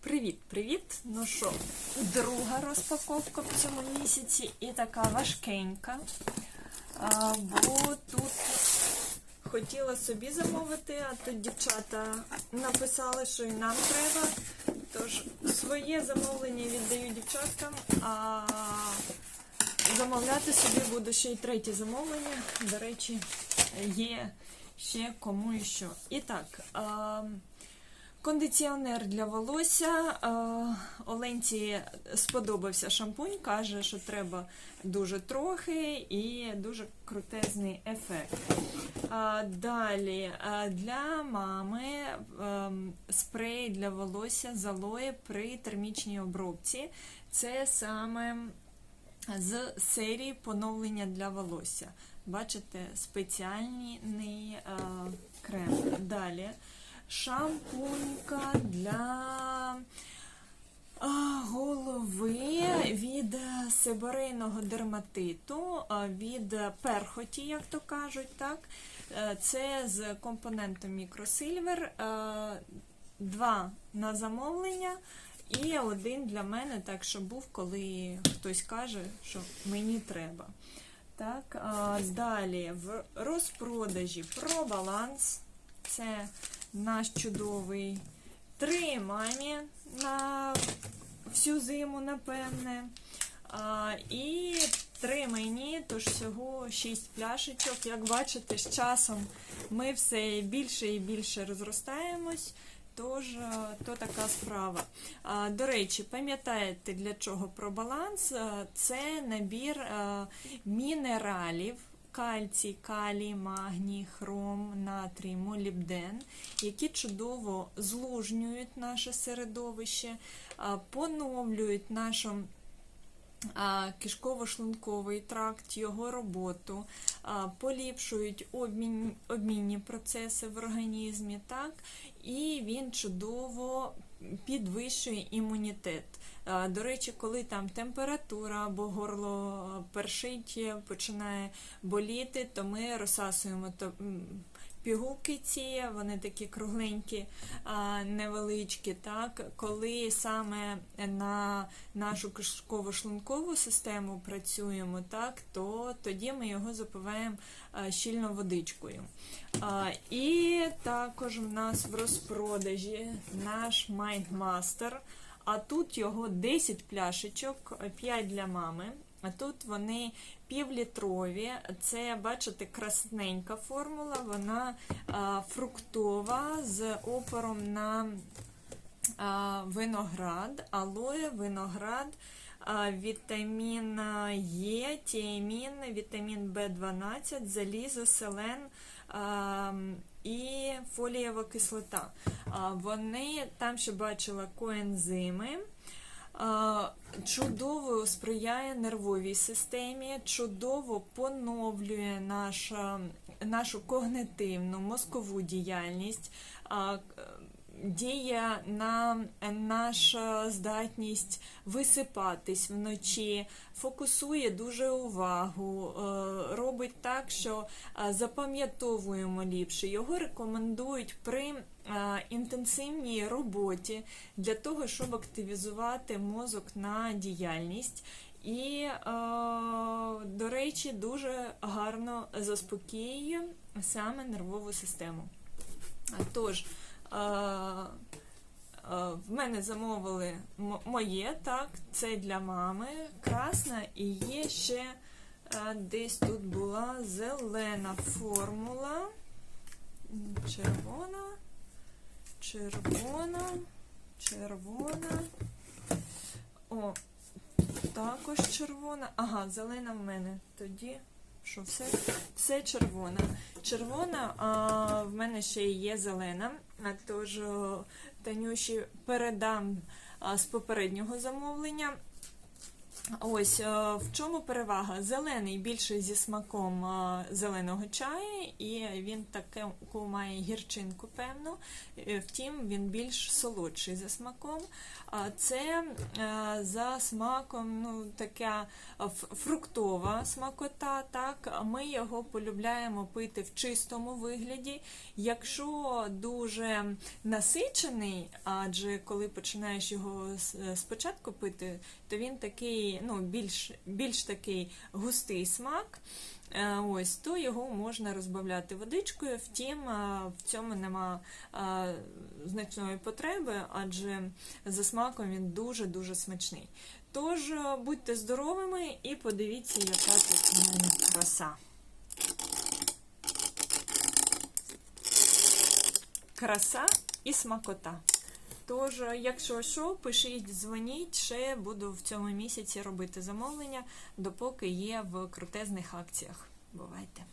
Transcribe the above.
Привіт-привіт! Ну що, друга розпаковка в цьому місяці і така важкенька. А, бо тут хотіла собі замовити, а тут дівчата написали, що і нам треба. Тож своє замовлення віддаю дівчаткам, а замовляти собі буду ще й третє замовлення. До речі, є ще кому і що. І так. А, Кондиціонер для волосся. Е, Оленці сподобався шампунь, каже, що треба дуже трохи і дуже крутезний ефект. Далі е, для мами ем, спрей для волосся з алоє при термічній обробці. Це саме з серії поновлення для волосся. Бачите, спеціальний е, крем. Далі шампунька для голови від сибирейного дерматиту, від перхоті, як то кажуть. так. Е, Це з компонентом мікросильвер. е, Два на замовлення. І один для мене, так що був, коли хтось каже, що мені треба. Так, а, далі в розпродажі про баланс. Це наш чудовий три мамі на всю зиму, напевне. А, і три мені, тож всього шість пляшечок. Як бачите, з часом ми все більше і більше розростаємось. Тож, е, то така справа. А, До речі, пам'ятаєте, для чого про баланс? Е, Це набір е, мінералів. Кальцій, калій, магній, хром, натрій, молібден, які чудово злужнюють наше середовище, поновлюють нашу кишково-шлунковий тракт, його роботу, поліпшують обмінні процеси в організмі, так, і він чудово підвищує імунітет. До речі, коли там температура або горло першить, починає боліти, то ми розсасуємо пігулки ці, вони такі кругленькі, невеличкі. Так? Коли саме на нашу кишково-шлункову систему працюємо, так, то тоді ми його запиваємо щільно водичкою. І також в нас в розпродажі наш Mindmaster. А тут його 10 пляшечок, 5 для мами. Тут вони півлітрові. Це, бачите, красненька формула, вона а, фруктова з опором на а, виноград, алоє, виноград, а, вітамін Е, тіамін, вітамін В12, залізо, селен. І фолієва кислота. Вони там ще бачила коензими. Чудово сприяє нервовій системі, чудово поновлює наша, нашу когнитивну мозкову діяльність, діє на нашу здатність висипатись вночі, фокусує дуже увагу, е, робить так, що е, запам'ятовуємо ліпше. Його рекомендують при е, інтенсивній роботі для того, щоб активізувати мозок на діяльність. І, е, до речі, дуже гарно заспокоює саме нервову систему. Тож, в мене замовили моє, так, це для мами красна, і є ще десь тут була зелена формула, червона, червона, червона. О, також червона. Ага, зелена в мене тоді що все все червона. Червона, а в мене ще є зелена, тож Танюші передам з попереднього замовлення. Ось е, в чому перевага? Зелений більше зі смаком е, зеленого чаю, і він таку має гірчинку певну. Е, Втім, він більш солодший за смаком. Це за смаком ну, така фруктова смакота. Так, ми його полюбляємо пити в чистому вигляді. Якщо дуже насичений, адже коли починаєш його спочатку пити, то він такий, ну, більш, більш такий густий смак. Е, Ось, то його можна розбавляти водичкою, втім, е, в цьому нема е, значної потреби, адже за смаком він дуже-дуже смачний. Тож будьте здоровими і подивіться, яка тут краса. Краса і смакота. Тож, якщо що, пишіть, дзвоніть, ще буду в цьому місяці робити замовлення, допоки є в крутезних акціях. Бувайте!